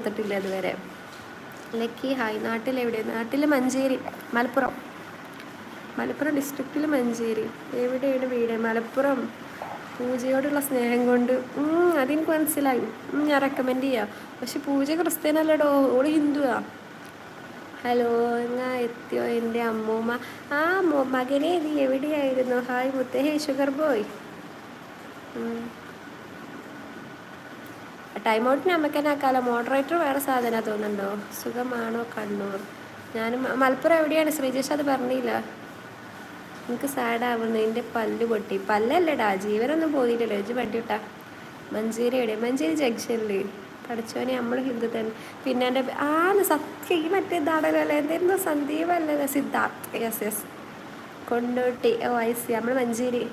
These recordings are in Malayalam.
കൊടുത്തിട്ടില്ല ഇതുവരെ. Lucky hi. നാട്ടിൽ എവിടെ നാട്ടിൽ മഞ്ചേരി മലപ്പുറം. മലപ്പുറം ഡിസ്ട്രിക്റ്റിൽ മഞ്ചേരി. എവിടെയാണ് വീട്? മലപ്പുറം. പൂജയോടുള്ള സ്നേഹം കൊണ്ട്. അതെനിക്ക് മനസ്സിലായി. ഞാൻ റെക്കമെൻഡ് ചെയ്യാം. പക്ഷെ പൂജ ക്രിസ്ത്യനല്ലടോ. ഓൾ ഹിന്ദുവാ. ഹലോ എന്നാ എത്തിയോ എന്റെ അമ്മൂമ്മ? ആ മകനെ നീ എവിടെയായിരുന്നു? ഹായ് മുത്തേ ഷുഗർ ബോയ്. ടൈം ഔട്ടിന് ആക്കാലോ? മോഡറേറ്റർ വേറെ സാധനം തോന്നുന്നുണ്ടോ? സുഖമാണോ കണ്ണൂർ? ഞാൻ മലപ്പുറം എവിടെയാണ്? ശ്രീജേഷ് അത് പറഞ്ഞില്ല. എനിക്ക് സാഡാവുന്നു എന്റെ പല്ല് പൊട്ടി. പല്ലല്ലടാ. ജീവനൊന്നും പോയില്ലല്ലോ. ഇജ് പട്ടിട്ടാ മഞ്ചേരി എവിടെ? മഞ്ചേരി ജംഗ്ഷനിൽ പഠിച്ചോനെ നമ്മൾ ഹിന്ദു തന്നെ. പിന്നെ എന്റെ ആന്ന് സത്യം. ഈ മറ്റേ ഇതാണല്ലോ. എന്തായിരുന്നു സന്ദീപ് അല്ലേ Siddharth. Yes yes Kondotty. Oh I see നമ്മൾ മഞ്ചേരി.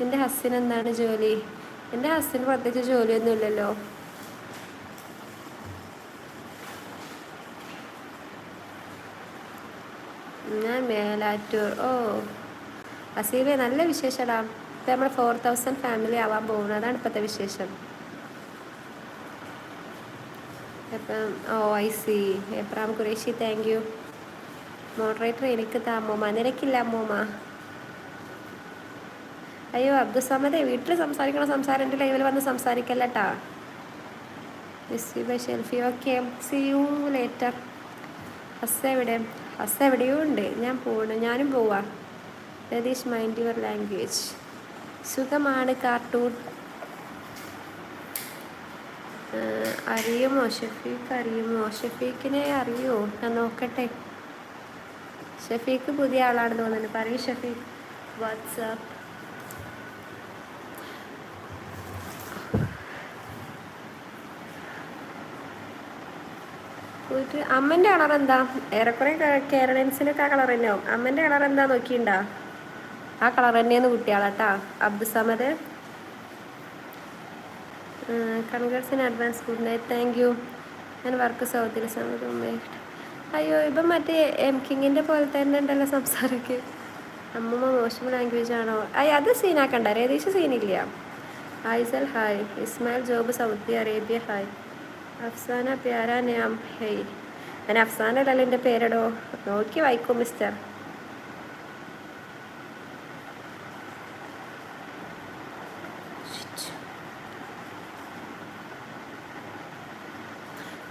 എന്റെ ഹസ്സിന് എന്താണ് ജോലി? എന്റെ ഹസ്സിന് പ്രത്യേകിച്ച് ജോലിയൊന്നും ഞാൻ മേലാറ്റൂർ. ഓ അസീബെ നല്ല വിശേഷടാ. ഇപ്പം നമ്മൾ ഫോർ തൗസൻഡ് ഫാമിലി ആവാൻ പോകുന്നത് അതാണ് ഇപ്പോഴത്തെ വിശേഷം. അപ്പം ഓ I see Abram Qureshi thank you moderator എനിക്ക് താമോ മനിരക്കില്ല അമ്മൂമ്മ? അയ്യോ അബ്ദുസമദെ വീട്ടിൽ സംസാരിക്കണ സംസാരം എന്റെ ലൈവിൽ വന്ന് സംസാരിക്കല്ലട്ടാ bye selfie okay see you later ഹസ് എവിടെ? ഹസ് എവിടെയോ ഉണ്ട്. ഞാൻ പോണു. ഞാനും പോവാം. രതീഷ് മൈൻഡ് യുവർ ലാംഗ്വേജ് സുഖമാണ് കാർട്ടൂൺ അറിയുമോ? ഷഫീഖ് അറിയുമോ? ഷഫീഖിനെ അറിയുമോ ഞാൻ നോക്കട്ടെ. ഷഫീഖ് പുതിയ ആളാണെന്ന് തോന്നുന്നു. പറയൂ ഷഫീഖ്. വാട്സാപ്പ് പോയിട്ട് അമ്മന്റെ കളർ എന്താ? ഏറെക്കുറെ കേരളൻസിനൊക്കെ ആ കളർ തന്നെയാവും അമ്മന്റെ കളർ എന്താ നോക്കിണ്ടാ ആ കളർ തന്നെയാണ് കുട്ടിയാളാട്ടാ Abdussamad. Congrats in advance good night thank you ഞാൻ വർക്ക് സൗത്തിൽ അയ്യോ ഇപ്പം മറ്റേ എം കിങ്ങിന്റെ പോലെ തന്നെ ഉണ്ടല്ലോ സംസാരമൊക്കെ. അമ്മമ്മ മോശം ലാംഗ്വേജ് ആണോ? അയ്യ അത് സീനാക്കണ്ട രതീഷ് സീനില്ല Aisal hi Ismail job Saudi Arabia hi Afsana പ്യാര നാം ഹെയ് അഫ്സാന അല്ലല്ലോ എന്റെ പേരടോ. നോക്കി വായിക്കും മിസ്റ്റർ.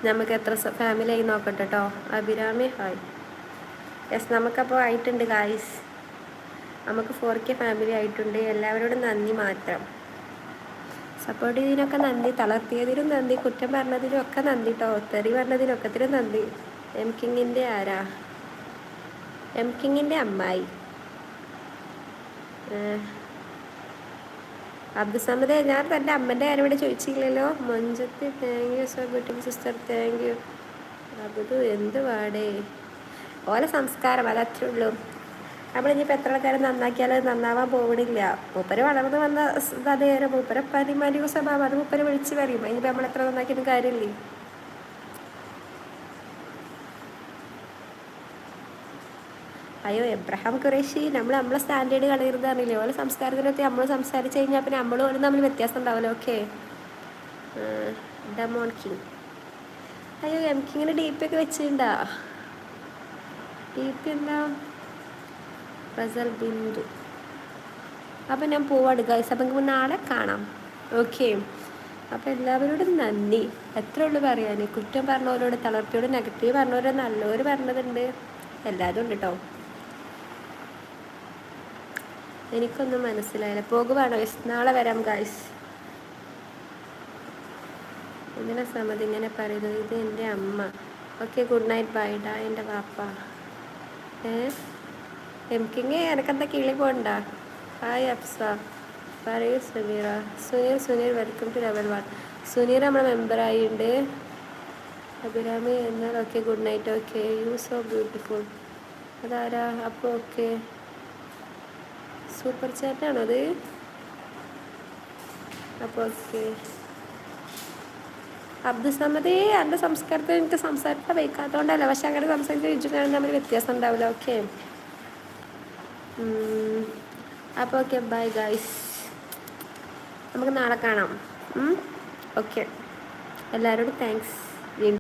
നമുക്ക് എത്ര ഫാമിലി ആയി നോക്കട്ടെ കേട്ടോ അഭിരാമി ഹായ് യെസ് നമുക്കപ്പോൾ ആയിട്ടുണ്ട് ഗായ്സ് നമുക്ക് ഫോർ കെ ഫാമിലി ആയിട്ടുണ്ട്. എല്ലാവരോടും നന്ദി മാത്രം. സപ്പോർട്ട് ചെയ്തതിനൊക്കെ നന്ദി. തളർത്തിയതിനും നന്ദി. കുറ്റം പറഞ്ഞതിനും ഒക്കെ നന്ദി കേട്ടോ തെറി പറഞ്ഞതിനൊക്കത്തിനും നന്ദി. എം കിങ്ങിന്റെ ആരാ? എം കിങ്ങിന്റെ അമ്മായി. അബ്ദുസമ്മദ് ഞാൻ തന്റെ അമ്മന്റെ കാര്യം ഇവിടെ ചോദിച്ചില്ലല്ലോ. മൊഞ്ചത്തി thank you so good sister thank you Abdu എന്ത് പാടേ. ഓല സംസ്കാരം അതത്രേ ഉള്ളൂ. നമ്മളിനിയിപ്പോൾ എത്ര ആൾക്കാരെ നന്നാക്കിയാലും നന്നാവാൻ പോകണില്ല മൂപ്പര് വളർന്ന് വന്ന അതേറെ മൂപ്പരെ പരിമാലിക സ്വഭാവം. അത് മൂപ്പരെ വിളിച്ച് പറയും. ഇനിയിപ്പോൾ നമ്മൾ എത്ര നന്നാക്കിയിട്ടും കാര്യമില്ലേ. അയ്യോ എബ്രഹാം കുറേശ്ശി നമ്മൾ നമ്മളെ സ്റ്റാൻഡേർഡ് കളയരുത് അറിയില്ലേ ഓരോ സംസ്കാരത്തിനൊക്കെ നമ്മൾ സംസാരിച്ചു കഴിഞ്ഞാൽ പിന്നെ നമ്മൾ ഓരോ തമ്മിൽ വ്യത്യാസം ഉണ്ടാവല്ലോ ഓക്കെ. ഡമോൺ കിങ് അയ്യോ എം കിങ്ങിന് ഡി പി ഒക്കെ വെച്ചിട്ടുണ്ടാ? ഡി പി എന്താ? ഫസൽ ബിന്ദു. അപ്പം ഞാൻ പോവാട് ഗൈസ് അപ്പം നമുക്ക് നാളെ കാണാം. ഓക്കെ അപ്പോൾ എല്ലാവരോടും നന്ദി. എത്ര ഉള്ളു പറയാൻ കുറ്റം പറഞ്ഞവരോട് തളർത്തിയോട് നെഗറ്റീവ് പറഞ്ഞവരോട് നല്ലവർ പറഞ്ഞതുണ്ട് എല്ലാവരും ഉണ്ട് കേട്ടോ എനിക്കൊന്നും മനസ്സിലായില്ല. പോകുവാണോ നാളെ വരാം ഗൈസ് എന്തിനാ സമതി ഇങ്ങനെ പറയുന്നത്? ഇത് എന്റെ അമ്മ. ഓക്കെ ഗുഡ് നൈറ്റ് ബൈ ഡാ എന്റെ വാപ്പ. ഏ? എംകിങ് എനക്കെന്താ കിളി പോണ്ട. ഹായ് അഫ്സ. പറയൂ Suneera. Suneer Suneer welcome to level one Suneer നമ്മുടെ മെമ്പറായിട്ടുണ്ട് അഭിരാമി എന്നാൽ okay good night okay you so beautiful അതാരാ? അപ്പോൾ ഓക്കെ സൂപ്പർ ചാറ്റാണോ അത്? അപ്പോൾ ഓക്കെ അബ്ദുസമദേ എന്റെ സംസ്കാരത്തിൽ എനിക്ക് സംസാരിക്കാൻ വയ്ക്കാത്തതുകൊണ്ടല്ല പക്ഷെ അങ്ങനെ സംസാരിച്ച് കഴിഞ്ഞാൽ തമ്മിൽ വ്യത്യാസം ഉണ്ടാവില്ല ഓക്കെ അപ്പോൾ ഓക്കെ ബൈ ഗൈസ് നമുക്ക് നാളെ കാണാം. ഓക്കെ എല്ലാവരോടും താങ്ക്സ്